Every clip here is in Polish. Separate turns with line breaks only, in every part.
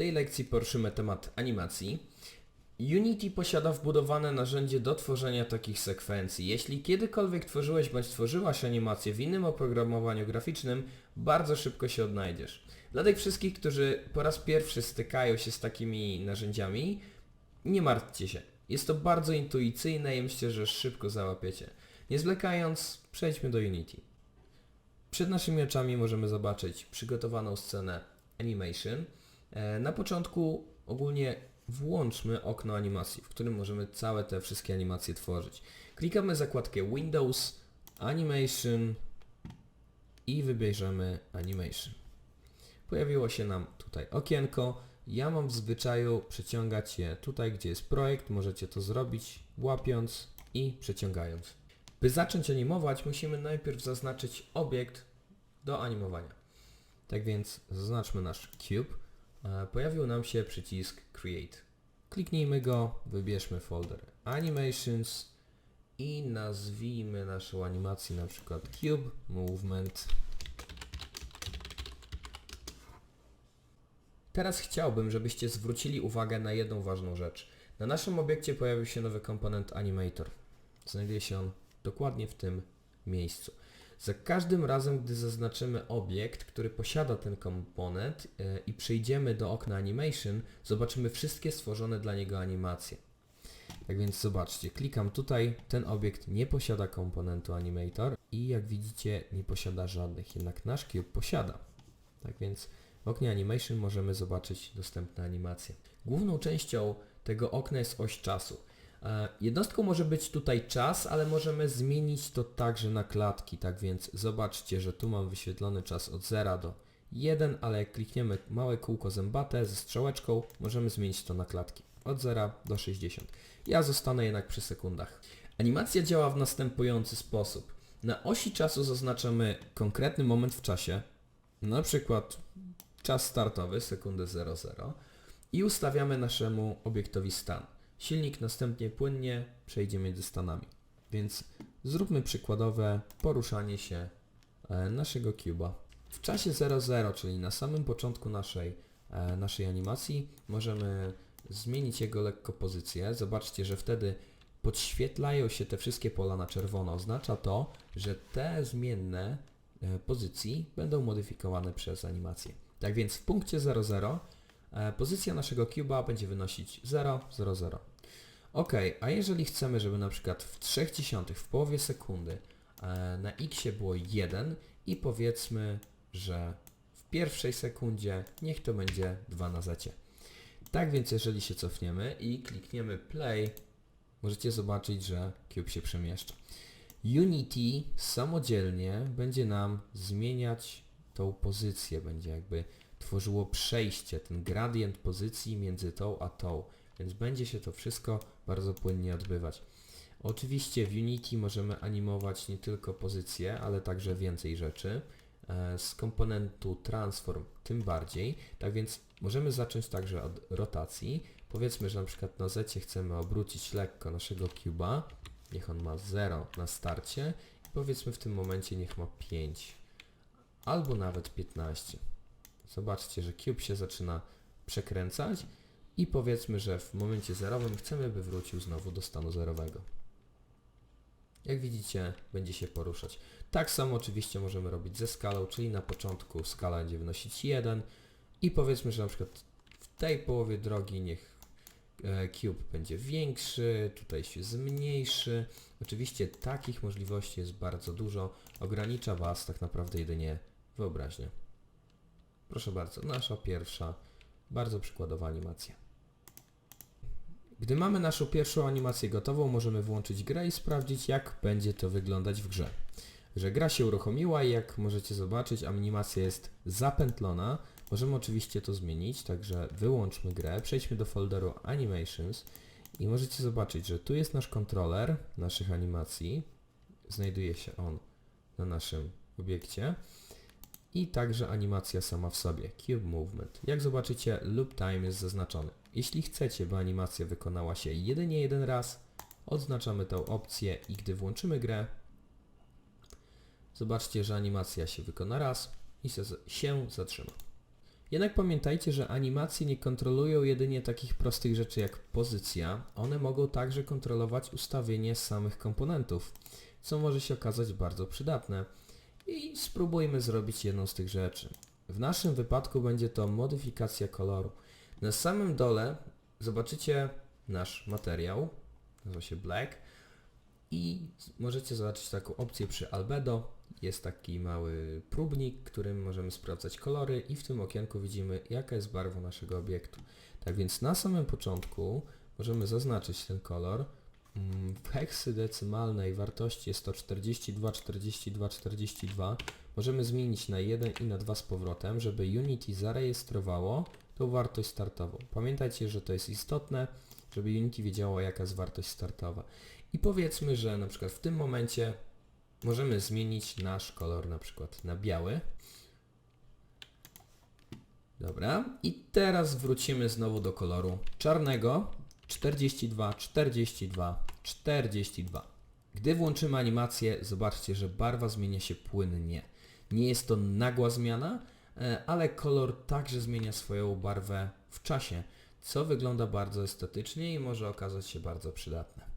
tej lekcji poruszymy temat animacji. Unity posiada wbudowane narzędzie do tworzenia takich sekwencji. Jeśli kiedykolwiek tworzyłeś bądź tworzyłaś animację w innym oprogramowaniu graficznym, bardzo szybko się odnajdziesz. Dla tych wszystkich, którzy po raz pierwszy stykają się z takimi narzędziami, nie martwcie się. Jest to bardzo intuicyjne i myślę, że szybko załapiecie. Nie zwlekając, przejdźmy do Unity. Przed naszymi oczami możemy zobaczyć przygotowaną scenę animation. E, Na początku ogólnie włączmy okno animacji, w którym możemy całe te wszystkie animacje tworzyć. Klikamy zakładkę Windows, Animation i wybierzemy Animation. Pojawiło się nam tutaj okienko. Ja mam w zwyczaju przeciągać je tutaj, gdzie jest projekt. Możecie to zrobić łapiąc i przeciągając. By zacząć animować, musimy najpierw zaznaczyć obiekt do animowania. Tak więc zaznaczmy nasz cube. E, Pojawił nam się przycisk Create. Kliknijmy go, wybierzmy folder Animations i nazwijmy naszą animację na przykład Cube Movement. Teraz chciałbym, żebyście zwrócili uwagę na jedną ważną rzecz. Na naszym obiekcie pojawił się nowy komponent Animator. Znajduje się on dokładnie w tym miejscu. Za każdym razem, gdy zaznaczymy obiekt, który posiada ten komponent e, i przejdziemy do okna Animation, zobaczymy wszystkie stworzone dla niego animacje. Tak więc zobaczcie, klikam tutaj, ten obiekt nie posiada komponentu Animator i jak widzicie nie posiada żadnych, jednak nasz Cube posiada. Tak więc w oknie Animation możemy zobaczyć dostępne animacje. Główną częścią tego okna jest oś czasu. E, Jednostką może być tutaj czas, ale możemy zmienić to także na klatki, tak więc zobaczcie, że tu mam wyświetlony czas od 0 do 1, ale jak klikniemy małe kółko zębate ze strzałeczką, możemy zmienić to na klatki od 0 do 60. Ja zostanę jednak przy sekundach. Animacja działa w następujący sposób. Na osi czasu zaznaczamy konkretny moment w czasie, na przykład czas startowy, sekundę 00 i ustawiamy naszemu obiektowi stan. Silnik następnie płynnie przejdzie między stanami. Więc zróbmy przykładowe poruszanie się e, naszego cuba. W czasie 00, czyli na samym początku naszej, e, naszej animacji, możemy zmienić jego lekko pozycję. Zobaczcie, że wtedy podświetlają się te wszystkie pola na czerwono. Oznacza to, że te zmienne e, pozycji będą modyfikowane przez animację. Tak więc w punkcie 00 e, pozycja naszego cuba będzie wynosić 0, 0, 0. Ok, a jeżeli chcemy, żeby na przykład w 0,3 w połowie sekundy e, na x było 1 i powiedzmy, że w pierwszej sekundzie niech to będzie 2 na zecie. Tak więc jeżeli się cofniemy i klikniemy play, możecie zobaczyć, że cube się przemieszcza. Unity samodzielnie będzie nam zmieniać tą pozycję, będzie jakby tworzyło przejście, ten gradient pozycji między tą a tą, więc będzie się to wszystko bardzo płynnie odbywać. Oczywiście w Unity możemy animować nie tylko pozycję, ale także więcej rzeczy. E, Z komponentu Transform tym bardziej. Tak więc możemy zacząć także od rotacji. Powiedzmy, że na przykład na Z chcemy obrócić lekko naszego cuba. Niech on ma 0 na starcie. I powiedzmy w tym momencie niech ma 5. Albo nawet 15. Zobaczcie, że cube się zaczyna przekręcać i powiedzmy, że w momencie zerowym chcemy, by wrócił znowu do stanu zerowego. Jak widzicie, będzie się poruszać. Tak samo oczywiście możemy robić ze skalą, czyli na początku skala będzie wynosić 1 i powiedzmy, że na przykład w tej połowie drogi niech e, cube będzie większy, tutaj się zmniejszy. Oczywiście takich możliwości jest bardzo dużo. Ogranicza Was tak naprawdę jedynie wyobraźnia. Proszę bardzo, nasza pierwsza, bardzo przykładowa animacja. Gdy mamy naszą pierwszą animację gotową, możemy włączyć grę i sprawdzić jak będzie to wyglądać w grze. Że gra się uruchomiła i jak możecie zobaczyć animacja jest zapętlona. Możemy oczywiście to zmienić, także wyłączmy grę, przejdźmy do folderu Animations i możecie zobaczyć, że tu jest nasz kontroler naszych animacji. Znajduje się on na naszym obiekcie i także animacja sama w sobie, Cube Movement. Jak zobaczycie, loop time jest zaznaczony. Jeśli chcecie, by animacja wykonała się jedynie jeden raz, odznaczamy tę opcję i gdy włączymy grę, zobaczcie, że animacja się wykona raz i się zatrzyma. Jednak pamiętajcie, że animacje nie kontrolują jedynie takich prostych rzeczy jak pozycja, one mogą także kontrolować ustawienie samych komponentów, co może się okazać bardzo przydatne. I spróbujmy zrobić jedną z tych rzeczy. W naszym wypadku będzie to modyfikacja koloru. Na samym dole zobaczycie nasz materiał, nazywa się Black i możecie zobaczyć taką opcję przy Albedo. Jest taki mały próbnik, którym możemy sprawdzać kolory i w tym okienku widzimy jaka jest barwa naszego obiektu. Tak więc na samym początku możemy zaznaczyć ten kolor. Mm, W heksadecymalnej wartości jest to 42, 42, 42. Możemy zmienić na 1 i na 2 z powrotem, żeby Unity zarejestrowało tą wartość startową. Pamiętajcie, że to jest istotne, żeby Unity wiedziało jaka jest wartość startowa. I powiedzmy, że na przykład w tym momencie możemy zmienić nasz kolor na przykład na biały. Dobra, i teraz wrócimy znowu do koloru czarnego. 42, 42, 42. Gdy włączymy animację, zobaczcie, że barwa zmienia się płynnie. Nie jest to nagła zmiana, ale kolor także zmienia swoją barwę w czasie, co wygląda bardzo estetycznie i może okazać się bardzo przydatne.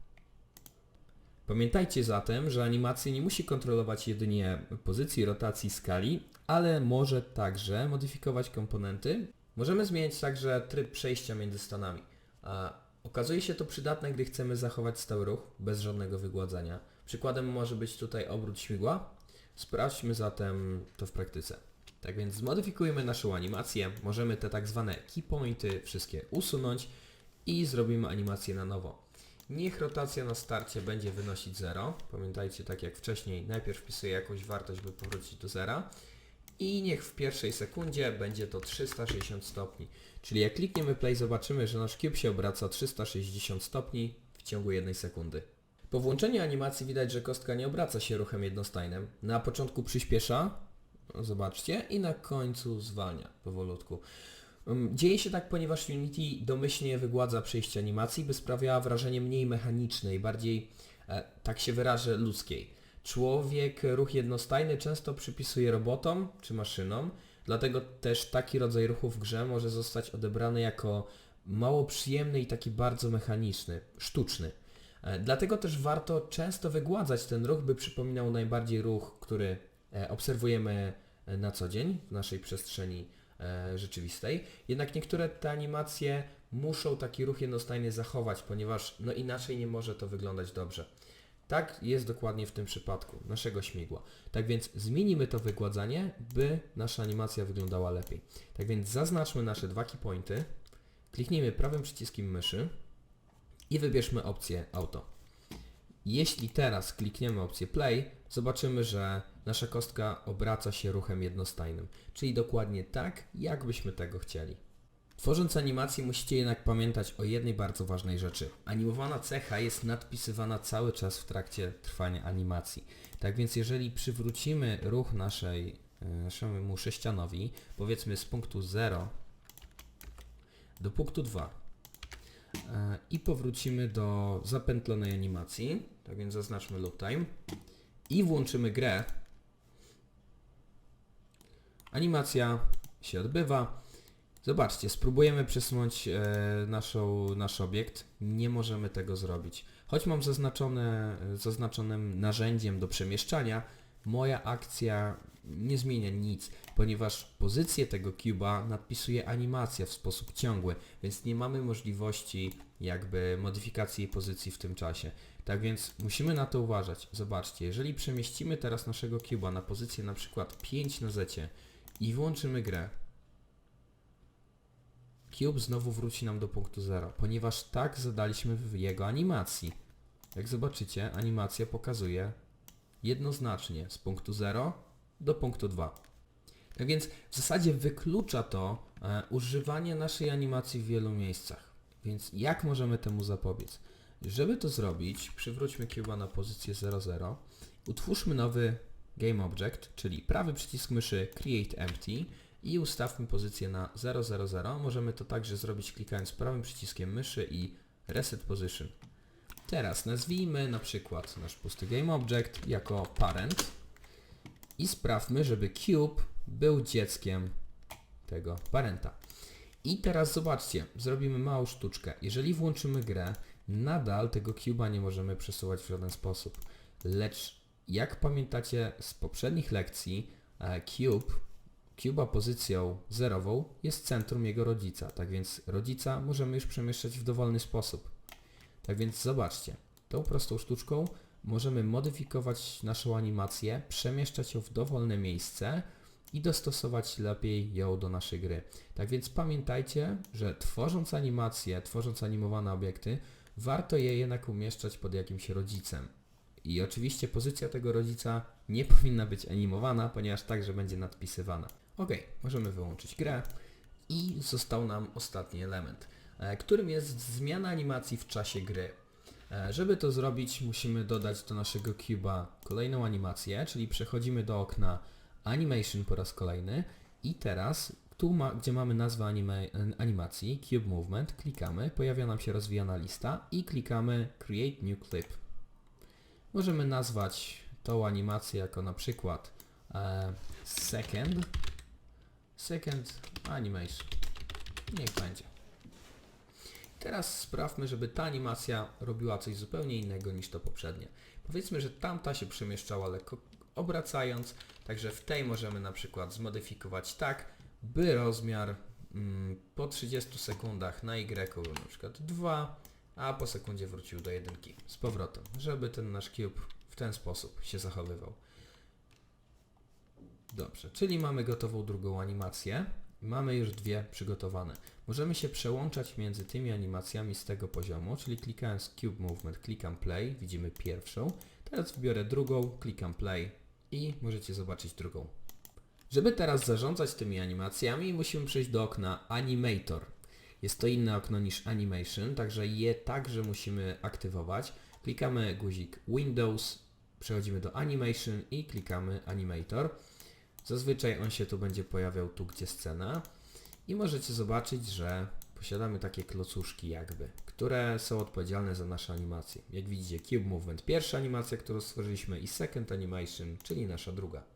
Pamiętajcie zatem, że animacja nie musi kontrolować jedynie pozycji, rotacji, skali, ale może także modyfikować komponenty. Możemy zmieniać także tryb przejścia między stanami. Okazuje się to przydatne, gdy chcemy zachować stały ruch bez żadnego wygładzania. Przykładem może być tutaj obrót śmigła. Sprawdźmy zatem to w praktyce. Tak więc zmodyfikujemy naszą animację. Możemy te tak zwane key pointy wszystkie usunąć i zrobimy animację na nowo. Niech rotacja na starcie będzie wynosić 0. Pamiętajcie, tak jak wcześniej, najpierw wpisuję jakąś wartość, by powrócić do zera. I niech w pierwszej sekundzie będzie to 360 stopni. Czyli jak klikniemy play, zobaczymy, że nasz cube się obraca 360 stopni w ciągu jednej sekundy. Po włączeniu animacji widać, że kostka nie obraca się ruchem jednostajnym. Na początku przyspiesza, zobaczcie, i na końcu zwalnia powolutku. Um, Dzieje się tak, ponieważ Unity domyślnie wygładza przejście animacji, by sprawiała wrażenie mniej mechanicznej, bardziej, e, tak się wyrażę, ludzkiej. Człowiek ruch jednostajny często przypisuje robotom czy maszynom, dlatego też taki rodzaj ruchu w grze może zostać odebrany jako mało przyjemny i taki bardzo mechaniczny, sztuczny. E, Dlatego też warto często wygładzać ten ruch, by przypominał najbardziej ruch, który obserwujemy e, na co dzień w naszej przestrzeni e, rzeczywistej. Jednak niektóre te animacje muszą taki ruch jednostajny zachować, ponieważ no inaczej nie może to wyglądać dobrze. Tak jest dokładnie w tym przypadku naszego śmigła. Tak więc zmienimy to wygładzanie, by nasza animacja wyglądała lepiej. Tak więc zaznaczmy nasze dwa key pointy, kliknijmy prawym przyciskiem myszy i wybierzmy opcję auto. Jeśli teraz klikniemy opcję play, zobaczymy, że nasza kostka obraca się ruchem jednostajnym, czyli dokładnie tak, jakbyśmy tego chcieli. Tworząc animację musicie jednak pamiętać o jednej bardzo ważnej rzeczy. Animowana cecha jest nadpisywana cały czas w trakcie trwania animacji. Tak więc jeżeli przywrócimy ruch naszej, e, naszemu sześcianowi, powiedzmy z punktu 0 do punktu 2 e, i powrócimy do zapętlonej animacji, tak więc zaznaczmy loop time i włączymy grę, animacja się odbywa. Zobaczcie, spróbujemy przesunąć e, naszą, nasz obiekt. Nie możemy tego zrobić. Choć mam zaznaczone, zaznaczonym narzędziem do przemieszczania, moja akcja nie zmienia nic, ponieważ pozycję tego cuba nadpisuje animacja w sposób ciągły, więc nie mamy możliwości jakby modyfikacji pozycji w tym czasie. Tak więc musimy na to uważać. Zobaczcie, jeżeli przemieścimy teraz naszego cuba na pozycję na przykład 5 na zecie i włączymy grę, Cube znowu wróci nam do punktu 0, ponieważ tak zadaliśmy w jego animacji. Jak zobaczycie, animacja pokazuje jednoznacznie z punktu 0 do punktu 2. Tak więc w zasadzie wyklucza to e, używanie naszej animacji w wielu miejscach. Więc jak możemy temu zapobiec? Żeby to zrobić, przywróćmy Cube'a na pozycję 00, utwórzmy nowy Game Object, czyli prawy przycisk myszy Create Empty i ustawmy pozycję na 000. Możemy to także zrobić klikając prawym przyciskiem myszy i Reset Position. Teraz nazwijmy na przykład nasz pusty Game Object jako parent i sprawmy, żeby cube był dzieckiem tego parenta. I teraz zobaczcie, zrobimy małą sztuczkę. Jeżeli włączymy grę, nadal tego cube'a nie możemy przesuwać w żaden sposób. Lecz jak pamiętacie z poprzednich lekcji, e, cube, cube'a pozycją zerową jest centrum jego rodzica. Tak więc rodzica możemy już przemieszczać w dowolny sposób. Tak więc zobaczcie, tą prostą sztuczką możemy modyfikować naszą animację, przemieszczać ją w dowolne miejsce i dostosować lepiej ją do naszej gry. Tak więc pamiętajcie, że tworząc animacje, tworząc animowane obiekty, warto je jednak umieszczać pod jakimś rodzicem. I oczywiście pozycja tego rodzica nie powinna być animowana, ponieważ także będzie nadpisywana. Ok, możemy wyłączyć grę i został nam ostatni element, e, którym jest zmiana animacji w czasie gry. E, Żeby to zrobić, musimy dodać do naszego cube'a kolejną animację, czyli przechodzimy do okna Animation po raz kolejny i teraz, tu ma, gdzie mamy nazwę anima animacji, Cube Movement, klikamy, pojawia nam się rozwijana lista i klikamy Create New Clip. Możemy nazwać tą animację jako na przykład e, Second Second Animation. Niech będzie. Teraz sprawmy, żeby ta animacja robiła coś zupełnie innego niż to poprzednie. Powiedzmy, że tamta się przemieszczała lekko obracając, także w tej możemy na przykład zmodyfikować tak, by rozmiar mm, po 30 sekundach na Y był na przykład 2, a po sekundzie wrócił do jedynki z powrotem, żeby ten nasz cube w ten sposób się zachowywał. Dobrze, czyli mamy gotową drugą animację. Mamy już dwie przygotowane. Możemy się przełączać między tymi animacjami z tego poziomu, czyli klikając Cube Movement, klikam Play, widzimy pierwszą. Teraz wybiorę drugą, klikam Play i możecie zobaczyć drugą. Żeby teraz zarządzać tymi animacjami, musimy przejść do okna Animator. Jest to inne okno niż Animation, także je także musimy aktywować. Klikamy guzik Windows, przechodzimy do Animation i klikamy Animator. Zazwyczaj on się tu będzie pojawiał tu, gdzie scena. I możecie zobaczyć, że posiadamy takie klocuszki jakby, które są odpowiedzialne za nasze animacje. Jak widzicie, Cube Movement pierwsza animacja, którą stworzyliśmy i Second Animation, czyli nasza druga.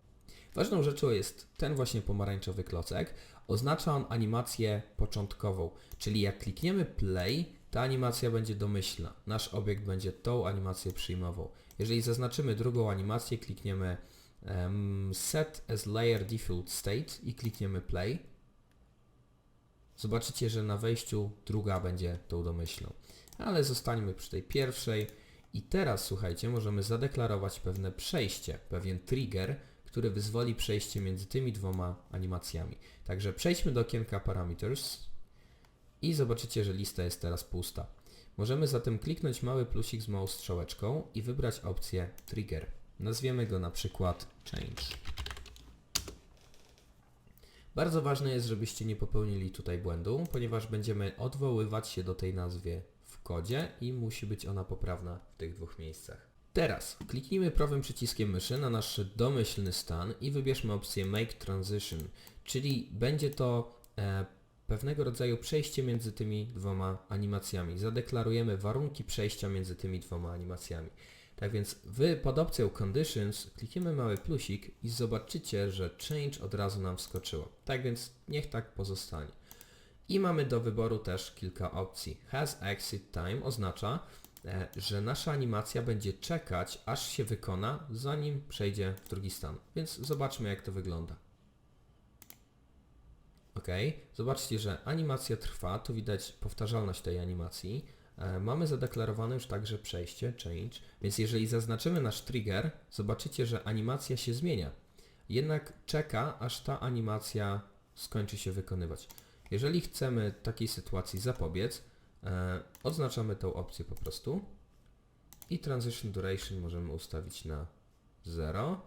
Ważną rzeczą jest ten właśnie pomarańczowy klocek. Oznacza on animację początkową, czyli jak klikniemy play, ta animacja będzie domyślna. Nasz obiekt będzie tą animację przyjmował. Jeżeli zaznaczymy drugą animację, klikniemy em, set as layer default state i klikniemy play, zobaczycie, że na wejściu druga będzie tą domyślną. Ale zostańmy przy tej pierwszej i teraz słuchajcie, możemy zadeklarować pewne przejście, pewien trigger, który wyzwoli przejście między tymi dwoma animacjami. Także przejdźmy do okienka Parameters i zobaczycie, że lista jest teraz pusta. Możemy zatem kliknąć mały plusik z małą strzałeczką i wybrać opcję Trigger. Nazwiemy go na przykład Change. Bardzo ważne jest, żebyście nie popełnili tutaj błędu, ponieważ będziemy odwoływać się do tej nazwy w kodzie i musi być ona poprawna w tych dwóch miejscach. Teraz kliknijmy prawym przyciskiem myszy na nasz domyślny stan i wybierzmy opcję Make Transition, czyli będzie to e, pewnego rodzaju przejście między tymi dwoma animacjami. Zadeklarujemy warunki przejścia między tymi dwoma animacjami. Tak więc wy pod opcją Conditions klikniemy mały plusik i zobaczycie, że Change od razu nam wskoczyło. Tak więc niech tak pozostanie. I mamy do wyboru też kilka opcji. Has Exit Time oznacza, że nasza animacja będzie czekać, aż się wykona, zanim przejdzie w drugi stan. Więc zobaczmy jak to wygląda. Ok, zobaczcie, że animacja trwa, tu widać powtarzalność tej animacji. E, Mamy zadeklarowane już także przejście, change, więc jeżeli zaznaczymy nasz trigger, zobaczycie, że animacja się zmienia. Jednak czeka, aż ta animacja skończy się wykonywać. Jeżeli chcemy takiej sytuacji zapobiec, e, odznaczamy tą opcję po prostu i Transition Duration możemy ustawić na 0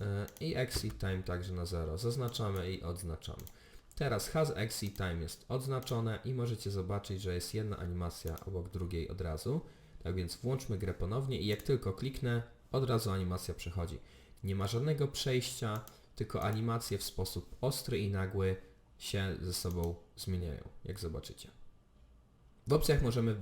e, i Exit Time także na 0. Zaznaczamy i odznaczamy. Teraz Has Exit Time jest odznaczone i możecie zobaczyć, że jest jedna animacja obok drugiej od razu. Tak więc włączmy grę ponownie i jak tylko kliknę, od razu animacja przechodzi. Nie ma żadnego przejścia, tylko animacje w sposób ostry i nagły się ze sobą zmieniają, jak zobaczycie. W opcjach możemy y,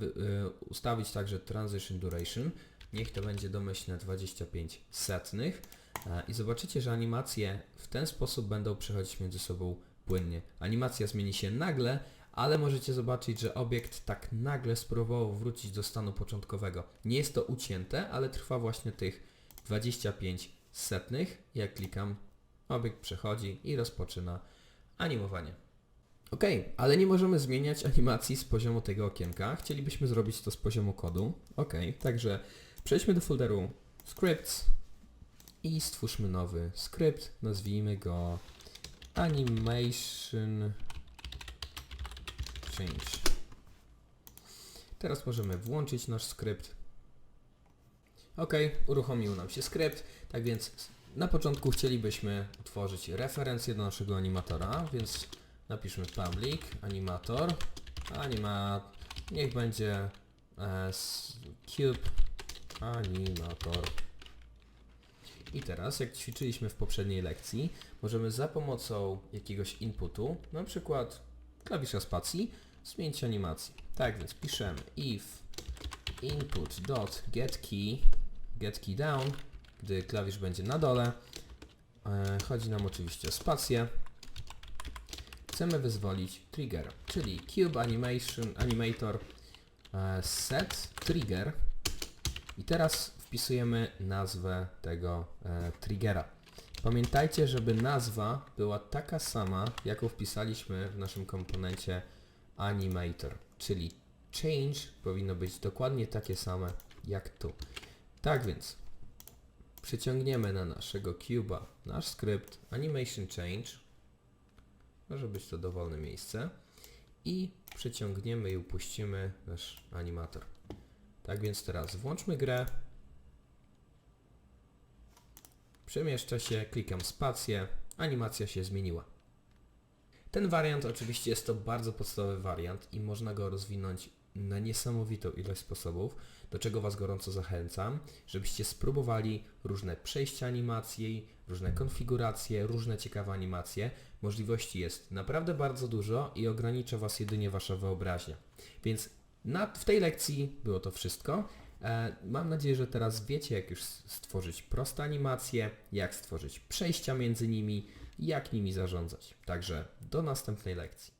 ustawić także Transition Duration. Niech to będzie domyślne 25 setnych. E, I zobaczycie, że animacje w ten sposób będą przechodzić między sobą płynnie. Animacja zmieni się nagle, ale możecie zobaczyć, że obiekt tak nagle spróbował wrócić do stanu początkowego. Nie jest to ucięte, ale trwa właśnie tych 25 setnych. Jak klikam, obiekt przechodzi i rozpoczyna animowanie. Ok, ale nie możemy zmieniać animacji z poziomu tego okienka. Chcielibyśmy zrobić to z poziomu kodu. Ok, także przejdźmy do folderu scripts i stwórzmy nowy skrypt. Nazwijmy go animation change. Teraz możemy włączyć nasz skrypt. Ok, uruchomił nam się skrypt, tak więc na początku chcielibyśmy utworzyć referencję do naszego animatora, więc napiszmy public animator, anima, niech będzie e, cube animator. I teraz, jak ćwiczyliśmy w poprzedniej lekcji, możemy za pomocą jakiegoś inputu, na przykład klawisza spacji, zmienić animację. Tak więc piszemy if input dot get key, get key down, gdy klawisz będzie na dole. E, chodzi nam oczywiście o spację. Chcemy wyzwolić trigger, czyli cube animation animator e, set trigger i teraz wpisujemy nazwę tego e, triggera. Pamiętajcie, żeby nazwa była taka sama, jaką wpisaliśmy w naszym komponencie animator, czyli change powinno być dokładnie takie same jak tu. Tak więc przyciągniemy na naszego cuba nasz skrypt animation change, może być to dowolne miejsce i przyciągniemy i upuścimy nasz animator. Tak więc teraz włączmy grę. Przemieszcza się, klikam spację, animacja się zmieniła. Ten wariant oczywiście jest to bardzo podstawowy wariant i można go rozwinąć na niesamowitą ilość sposobów, do czego Was gorąco zachęcam, żebyście spróbowali różne przejścia animacji, różne konfiguracje, różne ciekawe animacje. Możliwości jest naprawdę bardzo dużo i ogranicza Was jedynie Wasza wyobraźnia. Więc na, w tej lekcji było to wszystko. E, mam nadzieję, że teraz wiecie, jak już stworzyć proste animacje, jak stworzyć przejścia między nimi, jak nimi zarządzać. Także do następnej lekcji.